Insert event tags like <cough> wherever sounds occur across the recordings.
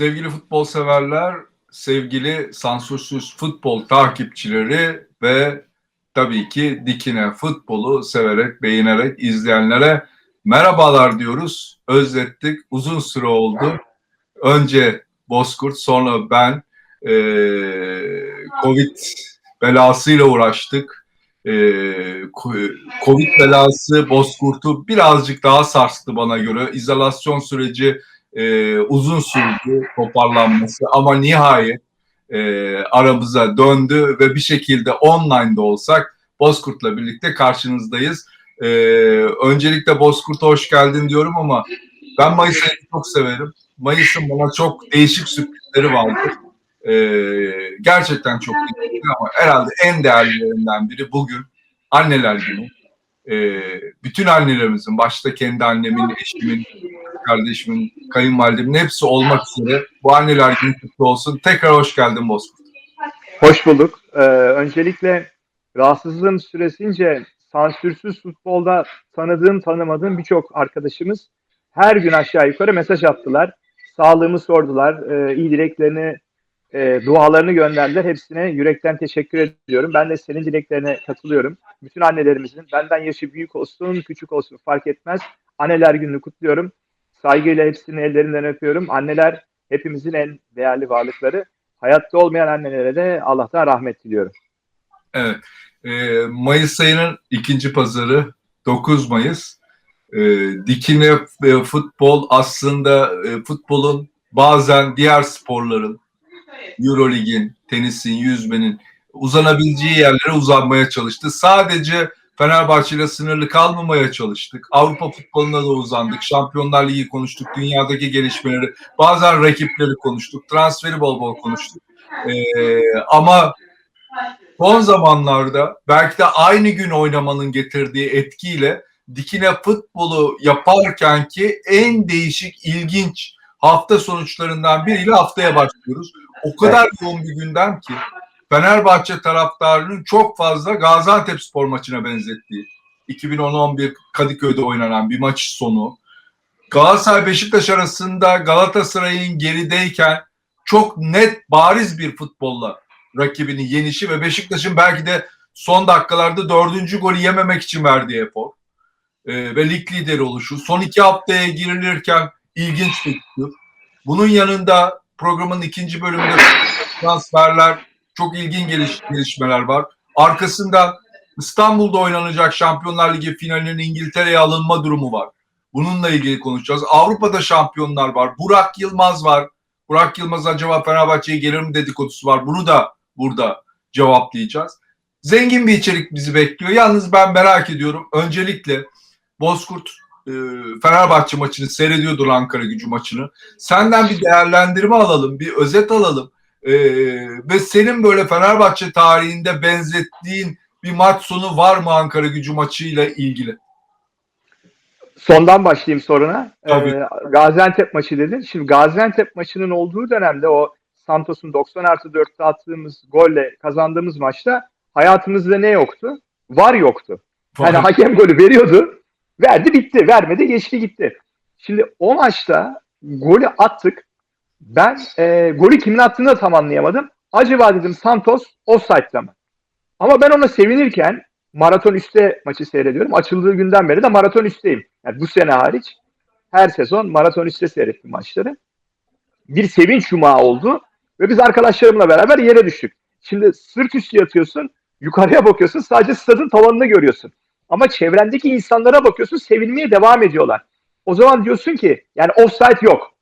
Sevgili futbol severler, sevgili sansürsüz futbol takipçileri ve tabii ki dikine futbolu severek, beğenerek izleyenlere merhabalar diyoruz. Özlettik. Uzun süre oldu. Önce Bozkurt, sonra ben e, Covid belasıyla uğraştık. E, Covid belası Bozkurt'u birazcık daha sarstı bana göre. İzolasyon süreci e, uzun sürdü toparlanması ama nihayet e, aramıza döndü ve bir şekilde online'da olsak Bozkurt'la birlikte karşınızdayız. E, öncelikle Bozkurt'a hoş geldin diyorum ama ben Mayıs çok severim. Mayıs'ın bana çok değişik sürprizleri vardır. E, gerçekten çok değişik ama herhalde en değerlilerinden biri bugün anneler günü. E, bütün annelerimizin, başta kendi annemin, eşimin, kardeşimin, kayınvalidemin hepsi olmak üzere bu anneler günü kutlu olsun. Tekrar hoş geldin Bozkurt. Hoş bulduk. Ee, öncelikle rahatsızlığım süresince sansürsüz futbolda tanıdığım tanımadığım birçok arkadaşımız her gün aşağı yukarı mesaj attılar. Sağlığımı sordular. E, iyi dileklerini, e, dualarını gönderdiler. Hepsine yürekten teşekkür ediyorum. Ben de senin dileklerine katılıyorum. Bütün annelerimizin benden yaşı büyük olsun, küçük olsun fark etmez. Anneler gününü kutluyorum. Saygıyla hepsinin ellerinden öpüyorum. Anneler hepimizin en değerli varlıkları. Hayatta olmayan annelere de Allah'tan rahmet diliyorum. Evet. E, Mayıs ayının ikinci pazarı 9 Mayıs. E, dikine e, futbol aslında e, futbolun bazen diğer sporların Eurolig'in, tenisin, yüzmenin uzanabileceği yerlere uzanmaya çalıştı. Sadece Fenerbahçe ile sınırlı kalmamaya çalıştık. Avrupa futboluna da uzandık. Şampiyonlar Ligi konuştuk. Dünyadaki gelişmeleri, bazen rakipleri konuştuk. Transferi bol bol konuştuk. Ee, ama son zamanlarda belki de aynı gün oynamanın getirdiği etkiyle dikine futbolu yaparken ki en değişik, ilginç hafta sonuçlarından biriyle haftaya başlıyoruz. O kadar yoğun bir gündem ki Fenerbahçe taraftarının çok fazla Gaziantep spor maçına benzettiği 2010-11 Kadıköy'de oynanan bir maç sonu. Galatasaray Beşiktaş arasında Galatasaray'ın gerideyken çok net bariz bir futbolla rakibini yenişi ve Beşiktaş'ın belki de son dakikalarda dördüncü golü yememek için verdiği efor ee, ve lig lideri oluşu. Son iki haftaya girilirken ilginç bir Bunun yanında programın ikinci bölümünde transferler, çok ilginç geliş, gelişmeler var. Arkasından İstanbul'da oynanacak Şampiyonlar Ligi finalinin İngiltere'ye alınma durumu var. Bununla ilgili konuşacağız. Avrupa'da şampiyonlar var. Burak Yılmaz var. Burak Yılmaz acaba Fenerbahçe'ye gelir mi dedikodusu var. Bunu da burada cevaplayacağız. Zengin bir içerik bizi bekliyor. Yalnız ben merak ediyorum. Öncelikle Bozkurt e, Fenerbahçe maçını seyrediyordur Ankara gücü maçını. Senden bir değerlendirme alalım, bir özet alalım. Ee, ve senin böyle Fenerbahçe tarihinde benzettiğin bir maç sonu var mı Ankara gücü maçıyla ilgili? Sondan başlayayım soruna. Tabii. Ee, Gaziantep maçı dedin. Şimdi Gaziantep maçının olduğu dönemde o Santos'un 90 artı 4'te attığımız golle kazandığımız maçta hayatımızda ne yoktu? Var yoktu. Hani hakem golü veriyordu. Verdi bitti. Vermedi geçti gitti. Şimdi o maçta golü attık. Ben e, golü kimin attığını da tam anlayamadım. Acaba dedim Santos offside'da mı? Ama ben ona sevinirken maraton üstte maçı seyrediyorum. Açıldığı günden beri de maraton üstteyim. Yani bu sene hariç her sezon maraton üstte seyrettim maçları. Bir sevinç yumağı oldu ve biz arkadaşlarımla beraber yere düştük. Şimdi sırt üstü yatıyorsun, yukarıya bakıyorsun, sadece stadın tavanını görüyorsun. Ama çevrendeki insanlara bakıyorsun, sevinmeye devam ediyorlar. O zaman diyorsun ki yani offside yok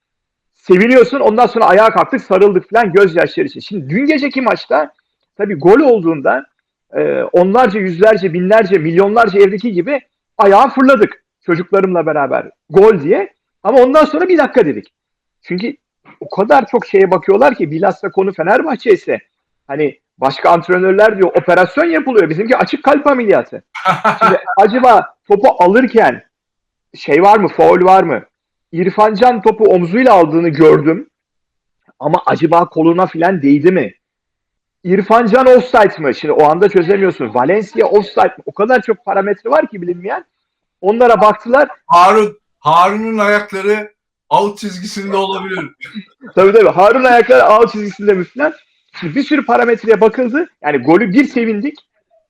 seviniyorsun. Ondan sonra ayağa kalktık, sarıldık falan gözyaşları için. Şimdi dün geceki maçta tabii gol olduğunda e, onlarca, yüzlerce, binlerce, milyonlarca evdeki gibi ayağa fırladık çocuklarımla beraber gol diye. Ama ondan sonra bir dakika dedik. Çünkü o kadar çok şeye bakıyorlar ki bilhassa konu Fenerbahçe ise hani başka antrenörler diyor operasyon yapılıyor. Bizimki açık kalp ameliyatı. <laughs> Şimdi acaba topu alırken şey var mı, foul var mı? İrfan Can topu omzuyla aldığını gördüm. Ama acaba koluna filan değdi mi? İrfan Can offside mı? Şimdi o anda çözemiyorsun. Valencia offside mi? O kadar çok parametre var ki bilinmeyen. Onlara baktılar. Harun Harun'un ayakları out çizgisinde olabilir. <laughs> Tabii tabii. Harun ayakları ağ çizgisinde mi falan. Şimdi bir sürü parametreye bakıldı. Yani golü bir sevindik.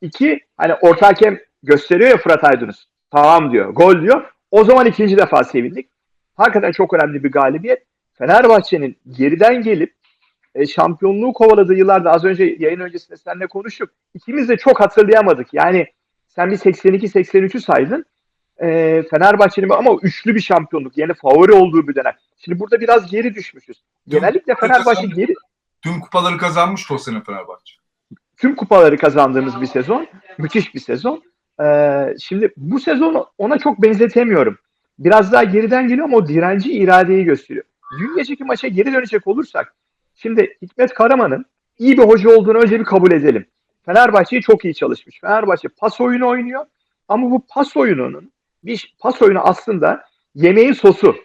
İki hani orta hakem gösteriyor ya Fırat Aydınus. Tamam diyor. Gol diyor. O zaman ikinci defa sevindik. Hakikaten çok önemli bir galibiyet. Fenerbahçe'nin geriden gelip e, şampiyonluğu kovaladığı yıllarda az önce yayın öncesinde seninle konuştuk. İkimiz de çok hatırlayamadık. Yani sen bir 82-83'ü saydın. E, Fenerbahçe'nin ama üçlü bir şampiyonluk. Yani favori olduğu bir dönem. Şimdi burada biraz geri düşmüşüz. Genellikle Fenerbahçe geri, Tüm kupaları kazanmış o sene Fenerbahçe. tüm kupaları kazandığımız bir sezon. Müthiş bir sezon. Ee, şimdi bu sezon ona çok benzetemiyorum. Biraz daha geriden geliyor ama o direnci iradeyi gösteriyor. Dün geceki maça geri dönecek olursak şimdi Hikmet Karaman'ın iyi bir hoca olduğunu önce bir kabul edelim. Fenerbahçe'yi çok iyi çalışmış. Fenerbahçe pas oyunu oynuyor ama bu pas oyununun bir pas oyunu aslında yemeğin sosu.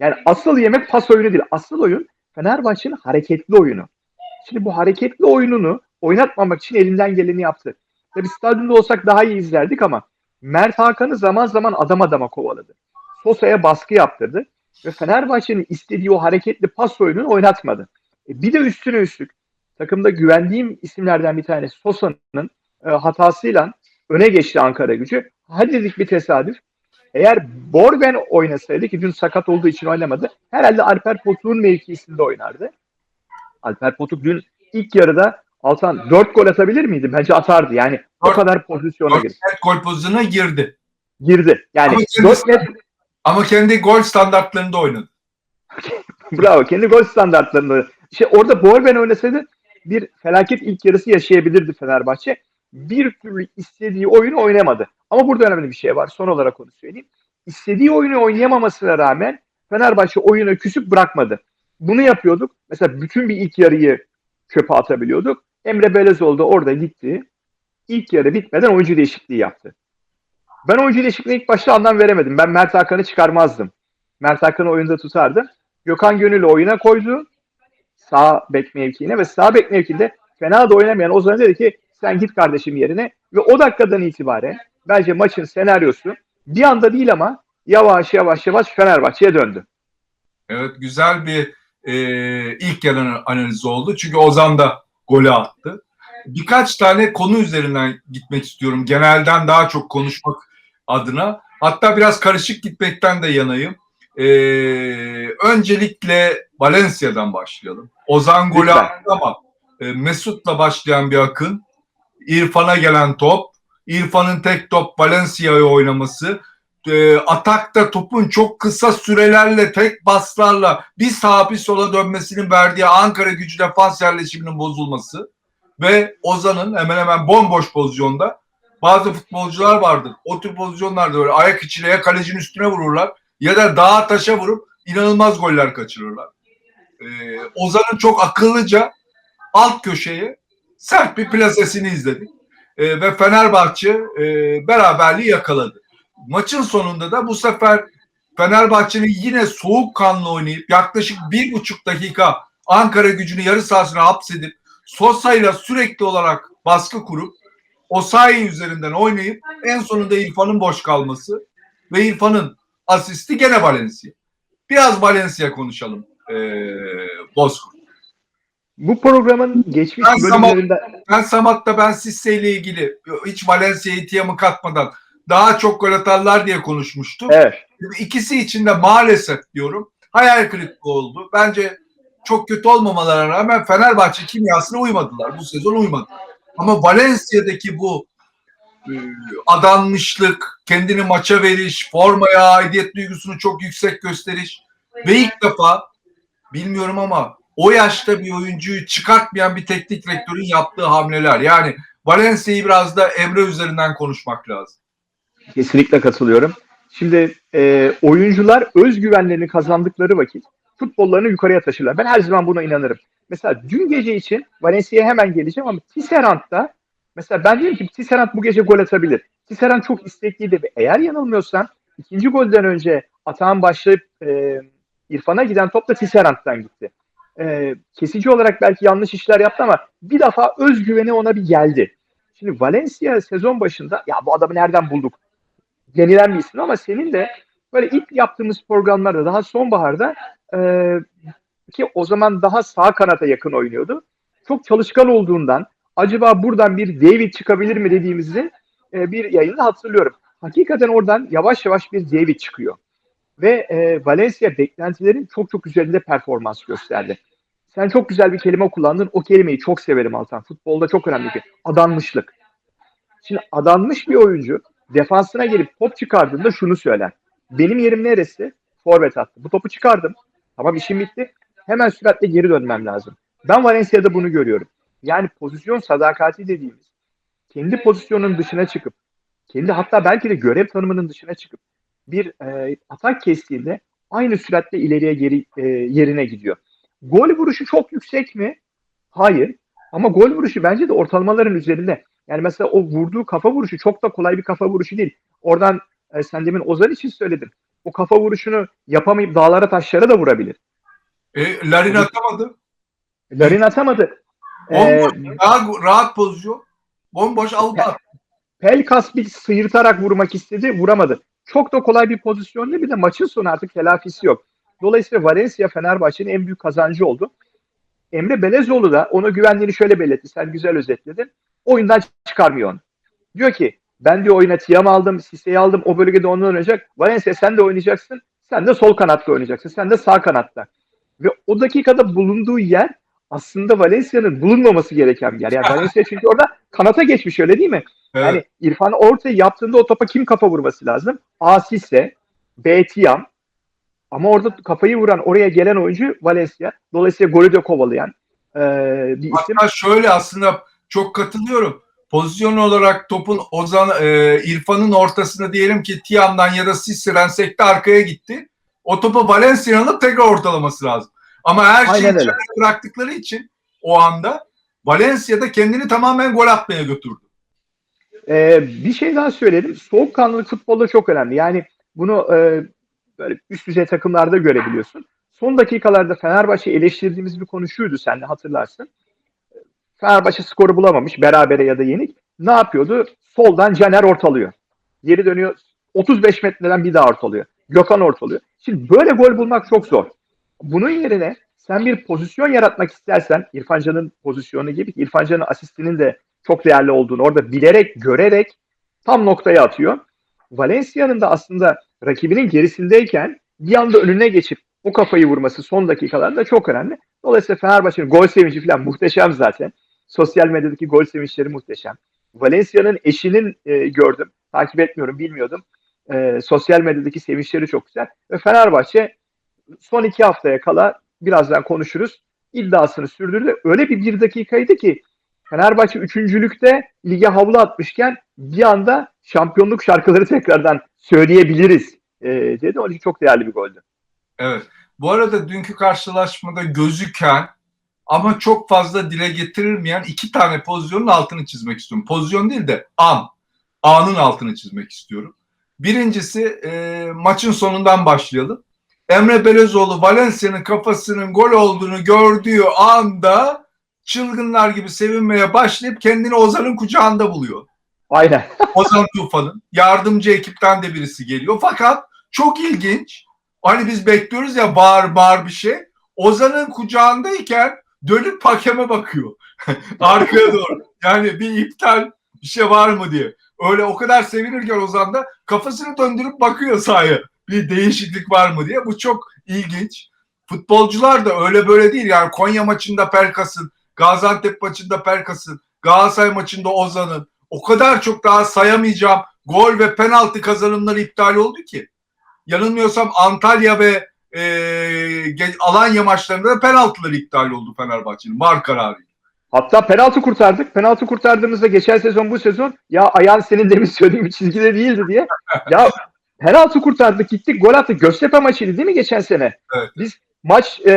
Yani asıl yemek pas oyunu değil. Asıl oyun Fenerbahçe'nin hareketli oyunu. Şimdi bu hareketli oyununu oynatmamak için elinden geleni yaptı. Tabi stadyumda olsak daha iyi izlerdik ama Mert Hakan'ı zaman zaman adam adama kovaladı. Sosa'ya baskı yaptırdı ve Fenerbahçe'nin istediği o hareketli pas oyununu oynatmadı. E bir de üstüne üstlük takımda güvendiğim isimlerden bir tanesi Sosa'nın e, hatasıyla öne geçti Ankara gücü. Hadi dedik bir tesadüf. Eğer Borben oynasaydı ki dün sakat olduğu için oynamadı. Herhalde Alper Potuk'un mevkisinde oynardı. Alper Potuk dün ilk yarıda Altan 4 gol atabilir miydi? Bence atardı. Yani o Dört- kadar pozisyona girdi. gol pozisyonuna girdi. girdi. Yani Ama 4 kendisi- net Ama kendi gol standartlarında oynadı. <laughs> bravo. Kendi gol standartlarında. İşte orada Borben oynasaydı bir felaket ilk yarısı yaşayabilirdi Fenerbahçe. Bir türlü istediği oyunu oynamadı. Ama burada önemli bir şey var. Son olarak onu söyleyeyim. İstediği oyunu oynayamamasına rağmen Fenerbahçe oyunu küsüp bırakmadı. Bunu yapıyorduk. Mesela bütün bir ilk yarıyı çöpe atabiliyorduk. Emre Belezoğlu da orada gitti. İlk yarı bitmeden oyuncu değişikliği yaptı. Ben oyuncu değişikliğine ilk başta anlam veremedim. Ben Mert Hakan'ı çıkarmazdım. Mert Hakan'ı oyunda tutardım. Gökhan Gönül'ü oyuna koydu. Sağ bek mevkiine ve sağ bek mevkinde fena da oynamayan Ozan dedi ki sen git kardeşim yerine ve o dakikadan itibaren bence maçın senaryosu bir anda değil ama yavaş yavaş yavaş Fenerbahçe'ye döndü. Evet güzel bir e, ilk yarı analizi oldu. Çünkü Ozan da golü attı. Birkaç tane konu üzerinden gitmek istiyorum. Genelden daha çok konuşmak adına. Hatta biraz karışık gitmekten de yanayım. E, öncelikle Valencia'dan başlayalım. Ozan golü attı ama e, Mesut'la başlayan bir akın. İrfan'a gelen top. İrfan'ın tek top Valencia'ya oynaması e, atakta topun çok kısa sürelerle tek baslarla bir sağa bir sola dönmesinin verdiği Ankara gücü defans yerleşiminin bozulması ve Ozan'ın hemen hemen bomboş pozisyonda bazı futbolcular vardır. O tür pozisyonlarda böyle ayak içine ya kalecinin üstüne vururlar ya da dağa taşa vurup inanılmaz goller kaçırırlar. E, Ozan'ın çok akıllıca alt köşeye sert bir plasesini izledik. E, ve Fenerbahçe e, beraberliği yakaladı maçın sonunda da bu sefer Fenerbahçe'nin yine soğukkanlı oynayıp yaklaşık bir buçuk dakika Ankara gücünü yarı sahasına hapsedip Sosa'yla sürekli olarak baskı kurup Osayi üzerinden oynayıp en sonunda İrfan'ın boş kalması ve İrfan'ın asisti gene Valencia. Biraz Valencia konuşalım. Ee, Bozkurt. Bu programın geçmiş Ben bölümlerinde Ben Samat'ta ben Sisse ile ilgili hiç Valencia'yı tiyamı katmadan daha çok gol atarlar diye konuşmuştum. evet İkisi için de maalesef diyorum hayal kırıklığı oldu. Bence çok kötü olmamalarına rağmen Fenerbahçe kimyasına uymadılar. Bu sezon uymadı. Ama Valencia'daki bu e, adanmışlık, kendini maça veriş, formaya aidiyet duygusunu çok yüksek gösteriş ve ilk defa bilmiyorum ama o yaşta bir oyuncuyu çıkartmayan bir teknik direktörün yaptığı hamleler. Yani Valencia'yı biraz da Emre üzerinden konuşmak lazım. Kesinlikle katılıyorum. Şimdi e, oyuncular özgüvenlerini kazandıkları vakit futbollarını yukarıya taşırlar. Ben her zaman buna inanırım. Mesela dün gece için Valencia'ya hemen geleceğim ama Tisserand'da mesela ben diyorum ki Tisserand bu gece gol atabilir. Tisserand çok istekliydi ve eğer yanılmıyorsam ikinci golden önce atağın başlayıp e, İrfan'a giden top da Tisserand'dan gitti. E, kesici olarak belki yanlış işler yaptı ama bir defa özgüveni ona bir geldi. Şimdi Valencia sezon başında ya bu adamı nereden bulduk? Yenilen bir isim ama senin de böyle ilk yaptığımız programlarda daha sonbaharda e, ki o zaman daha sağ kanata yakın oynuyordu. Çok çalışkan olduğundan acaba buradan bir David çıkabilir mi dediğimizi e, bir yayında hatırlıyorum. Hakikaten oradan yavaş yavaş bir David çıkıyor. Ve e, Valencia beklentilerin çok çok üzerinde performans gösterdi. Sen çok güzel bir kelime kullandın. O kelimeyi çok severim Altan. Futbolda çok önemli bir adanmışlık. Şimdi adanmış bir oyuncu defansına gelip top çıkardığında şunu söyler. Benim yerim neresi? Forvet attı. Bu topu çıkardım. Tamam işim bitti. Hemen süratle geri dönmem lazım. Ben Valencia'da bunu görüyorum. Yani pozisyon sadakati dediğimiz kendi pozisyonun dışına çıkıp kendi hatta belki de görev tanımının dışına çıkıp bir e, atak kestiğinde aynı süratle ileriye geri e, yerine gidiyor. Gol vuruşu çok yüksek mi? Hayır. Ama gol vuruşu bence de ortalamaların üzerinde. Yani mesela o vurduğu kafa vuruşu çok da kolay bir kafa vuruşu değil. Oradan e, sen demin Ozan için söyledin. O kafa vuruşunu yapamayıp dağlara taşlara da vurabilir. E, Larin atamadı. Larin atamadı. Bomboş, Ee, daha rahat pozisyon. Bomboş aldı. Pelkas bir sıyırtarak vurmak istedi, vuramadı. Çok da kolay bir pozisyon değil. Bir de maçın sonu artık telafisi yok. Dolayısıyla Valencia Fenerbahçe'nin en büyük kazancı oldu. Emre Belezoğlu da ona güvendiğini şöyle belirtti. Sen güzel özetledin. Oyundan çıkarmıyor onu. Diyor ki ben diyor oyuna Tiam'ı aldım, Sise'yi aldım. O bölgede onu oynayacak. Valencia sen de oynayacaksın. Sen de sol kanatta oynayacaksın. Sen de sağ kanatta. Ve o dakikada bulunduğu yer aslında Valencia'nın bulunmaması gereken bir yer. Yani <laughs> Valencia çünkü orada kanata geçmiş öyle değil mi? Evet. Yani İrfan ortayı yaptığında o topa kim kafa vurması lazım? A Sisse, B Tiam. Ama orada kafayı vuran, oraya gelen oyuncu Valencia. Dolayısıyla golü de kovalayan e, bir isim. Hatta şöyle aslında çok katılıyorum. Pozisyon olarak topun Ozan e, İrfan'ın ortasına diyelim ki Tiam'dan ya da Sisse'den sekte arkaya gitti. O topu Valencia'nın tekrar ortalaması lazım. Ama her şeyi bıraktıkları için o anda Valencia'da kendini tamamen gol atmaya götürdü. Ee, bir şey daha söyleyelim. Soğukkanlılık futbolda çok önemli. Yani bunu e, böyle üst düzey takımlarda görebiliyorsun. Son dakikalarda Fenerbahçe eleştirdiğimiz bir konu şuydu sen de hatırlarsın. Fenerbahçe skoru bulamamış berabere ya da yenik. Ne yapıyordu? Soldan Caner ortalıyor. Geri dönüyor. 35 metreden bir daha ortalıyor. Gökhan ortalıyor. Şimdi böyle gol bulmak çok zor. Bunun yerine sen bir pozisyon yaratmak istersen İrfan Can'ın pozisyonu gibi ki İrfan Can'ın asistinin de çok değerli olduğunu orada bilerek, görerek tam noktaya atıyor. Valencia'nın da aslında rakibinin gerisindeyken bir anda önüne geçip o kafayı vurması son dakikalarda çok önemli. Dolayısıyla Fenerbahçe'nin gol sevinci falan muhteşem zaten. Sosyal medyadaki gol sevinçleri muhteşem. Valencia'nın eşinin e, gördüm. Takip etmiyorum, bilmiyordum. E, sosyal medyadaki sevinçleri çok güzel. Ve Fenerbahçe son iki haftaya kala birazdan konuşuruz. iddiasını sürdürdü. Öyle bir bir dakikaydı ki Fenerbahçe üçüncülükte lige havlu atmışken bir anda şampiyonluk şarkıları tekrardan söyleyebiliriz e, dedi. Onun için çok değerli bir goldü. Evet. Bu arada dünkü karşılaşmada gözüken ama çok fazla dile getirilmeyen iki tane pozisyonun altını çizmek istiyorum. Pozisyon değil de an. Anın altını çizmek istiyorum. Birincisi e, maçın sonundan başlayalım. Emre Belezoğlu Valencia'nın kafasının gol olduğunu gördüğü anda çılgınlar gibi sevinmeye başlayıp kendini Ozan'ın kucağında buluyor. Aynen. <laughs> Ozan Tufan'ın yardımcı ekipten de birisi geliyor. Fakat çok ilginç. Hani biz bekliyoruz ya bağır bağır bir şey. Ozan'ın kucağındayken dönüp hakeme bakıyor. <laughs> Arkaya doğru. Yani bir iptal bir şey var mı diye. Öyle o kadar sevinirken Ozan da kafasını döndürüp bakıyor sahaya. Bir değişiklik var mı diye. Bu çok ilginç. Futbolcular da öyle böyle değil. Yani Konya maçında Pelkas'ın, Gaziantep maçında Pelkas'ın, Galatasaray maçında Ozan'ın o kadar çok daha sayamayacağım gol ve penaltı kazanımları iptal oldu ki. Yanılmıyorsam Antalya ve e, Alanya maçlarında da penaltıları iptal oldu Fenerbahçe'nin var kararı. Hatta penaltı kurtardık. Penaltı kurtardığımızda geçen sezon bu sezon ya ayağın senin demin söylediğim çizgide değildi diye. Ya penaltı kurtardık gittik gol attık. Göztepe maçıydı değil mi geçen sene? Evet. Biz maç e,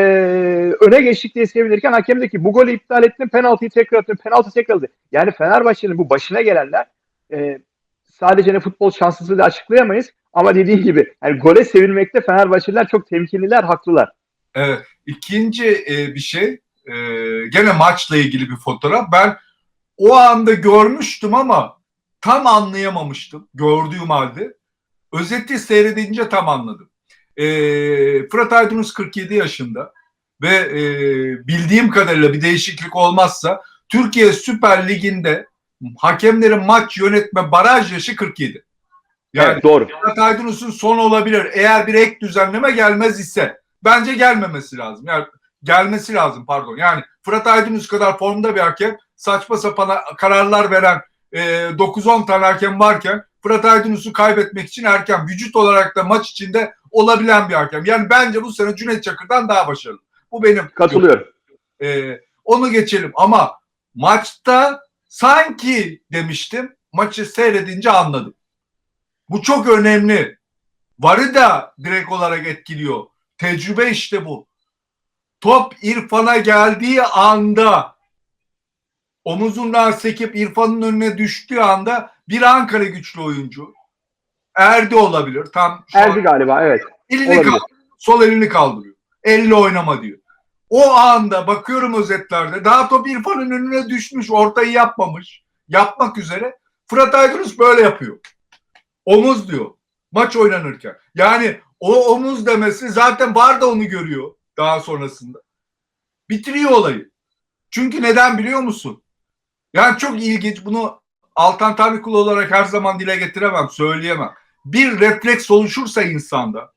öne geçtik diye sevinirken hakem de ki bu golü iptal ettin penaltıyı tekrar attın penaltı tekrar attın. Yani Fenerbahçe'nin bu başına gelenler e, sadece ne futbol şanssızlığı da açıklayamayız. Ama dediğim gibi yani gole sevinmekte Fenerbahçeliler çok temkinliler, haklılar. Evet. İkinci e, bir şey e, gene maçla ilgili bir fotoğraf. Ben o anda görmüştüm ama tam anlayamamıştım gördüğüm halde. Özeti seyredince tam anladım. E, Fırat Aydınus 47 yaşında ve e, bildiğim kadarıyla bir değişiklik olmazsa Türkiye Süper Ligi'nde hakemlerin maç yönetme baraj yaşı 47. Yani evet, doğru. Fırat Aydınus'un son olabilir. Eğer bir ek düzenleme gelmez ise bence gelmemesi lazım. Yani gelmesi lazım pardon. Yani Fırat Aydınus kadar formda bir hakem saçma sapan kararlar veren e, 9-10 tane hakem varken Fırat Aydınus'u kaybetmek için erken vücut olarak da maç içinde olabilen bir hakem. Yani bence bu sene Cüneyt Çakır'dan daha başarılı. Bu benim. Katılıyorum. E, onu geçelim ama maçta sanki demiştim maçı seyredince anladım. Bu çok önemli. Varı da direkt olarak etkiliyor. Tecrübe işte bu. Top İrfan'a geldiği anda omuzundan sekip İrfan'ın önüne düştüğü anda bir Ankara güçlü oyuncu. Erdi olabilir. Tam şu Erdi an galiba evet. elini kaldırıyor. Sol elini kaldırıyor. Elle oynama diyor. O anda bakıyorum özetlerde daha top İrfan'ın önüne düşmüş. Ortayı yapmamış. Yapmak üzere. Fırat Aydınus böyle yapıyor. Omuz diyor. Maç oynanırken. Yani o omuz demesi zaten var da onu görüyor daha sonrasında. Bitiriyor olayı. Çünkü neden biliyor musun? Yani çok ilginç. Bunu Altan Tabikul olarak her zaman dile getiremem, söyleyemem. Bir refleks oluşursa insanda,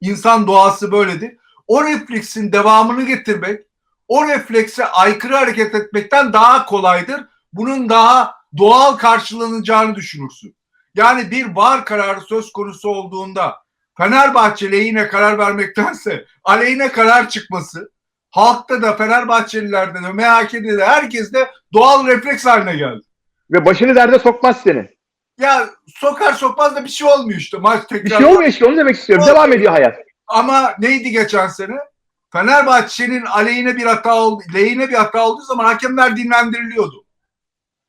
insan doğası böyledir. O refleksin devamını getirmek, o reflekse aykırı hareket etmekten daha kolaydır. Bunun daha doğal karşılanacağını düşünürsün. Yani bir var kararı söz konusu olduğunda Fenerbahçe lehine karar vermektense aleyhine karar çıkması halkta da Fenerbahçelilerde de MHK'de de herkes de doğal refleks haline geldi. Ve başını derde sokmaz senin. Ya sokar sokmaz da bir şey olmuyor işte maç tekrar. Bir şey olmuyor işte onu demek istiyorum. Devam ediyor hayat. Ama neydi geçen sene? Fenerbahçe'nin aleyhine bir hata oldu, lehine bir hata olduğu zaman hakemler dinlendiriliyordu.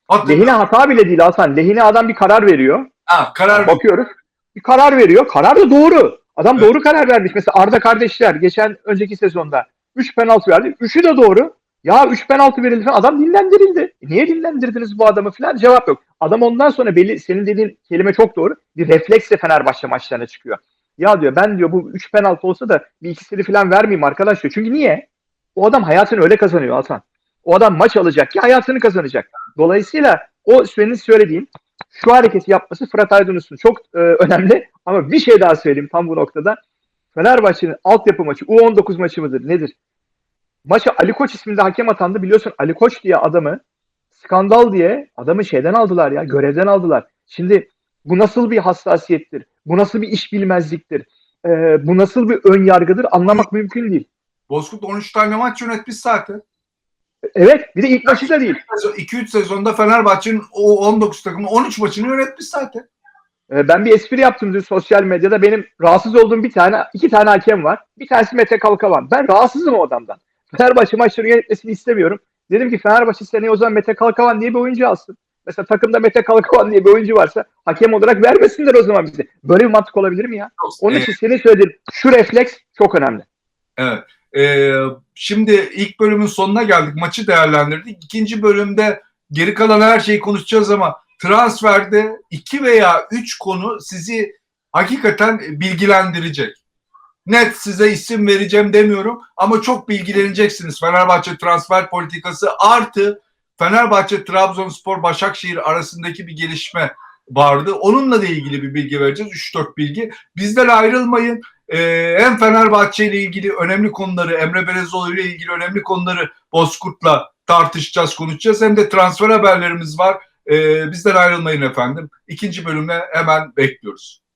Hatırlıyor Lehine hata bile değil Hasan. Lehine adam bir karar veriyor. Ha, karar Bakıyoruz. Bir karar veriyor. Karar da doğru. Adam Evet. doğru karar vermiş. Mesela Arda kardeşler geçen önceki sezonda 3 penaltı verdi. 3'ü de doğru. Ya 3 penaltı verildi falan. Adam dinlendirildi. E niye dinlendirdiniz bu adamı falan? Cevap yok. Adam ondan sonra belli senin dediğin kelime çok doğru. Bir refleksle Fenerbahçe maçlarına çıkıyor. Ya diyor ben diyor bu 3 penaltı olsa da bir ikisini falan vermeyeyim arkadaş diyor. Çünkü niye? O adam hayatını öyle kazanıyor Hasan. O adam maç alacak ki hayatını kazanacak. Dolayısıyla o senin söylediğin şu hareketi yapması Fırat Aydınus'un çok e, önemli. Ama bir şey daha söyleyeyim tam bu noktada. Fenerbahçe'nin altyapı maçı U19 maçı mıdır nedir? Maça Ali Koç isminde hakem atandı. Biliyorsun Ali Koç diye adamı skandal diye adamı şeyden aldılar ya görevden aldılar. Şimdi bu nasıl bir hassasiyettir? Bu nasıl bir iş bilmezliktir? E, bu nasıl bir ön yargıdır? Anlamak mümkün değil. Bozkurt 13 tane maç yönetmiş zaten. Evet bir de ilk maçı da değil. 2-3 sezonda Fenerbahçe'nin o 19 takımın 13 maçını yönetmiş zaten. Ee, Ben bir espri yaptım dün sosyal medyada. Benim rahatsız olduğum bir tane, iki tane hakem var. Bir tanesi Mete Kalkavan. Ben rahatsızım o adamdan. Fenerbahçe maçları yönetmesini istemiyorum. Dedim ki Fenerbahçe seneye o zaman Mete Kalkavan diye bir oyuncu alsın. Mesela takımda Mete Kalkavan diye bir oyuncu varsa hakem olarak vermesinler o zaman bize. Böyle bir mantık olabilir mi ya? Onun için senin söylediğin şu refleks çok önemli. Evet. Ee, şimdi ilk bölümün sonuna geldik. Maçı değerlendirdik. İkinci bölümde geri kalan her şeyi konuşacağız ama transferde iki veya üç konu sizi hakikaten bilgilendirecek. Net size isim vereceğim demiyorum ama çok bilgileneceksiniz. Fenerbahçe transfer politikası artı Fenerbahçe, Trabzonspor, Başakşehir arasındaki bir gelişme vardı. Onunla da ilgili bir bilgi vereceğiz. 3-4 bilgi. Bizden ayrılmayın. Ee, hem Fenerbahçe ile ilgili önemli konuları, Emre Belezoğlu ile ilgili önemli konuları Bozkurt'la tartışacağız, konuşacağız. Hem de transfer haberlerimiz var. Ee, bizden ayrılmayın efendim. İkinci bölümde hemen bekliyoruz.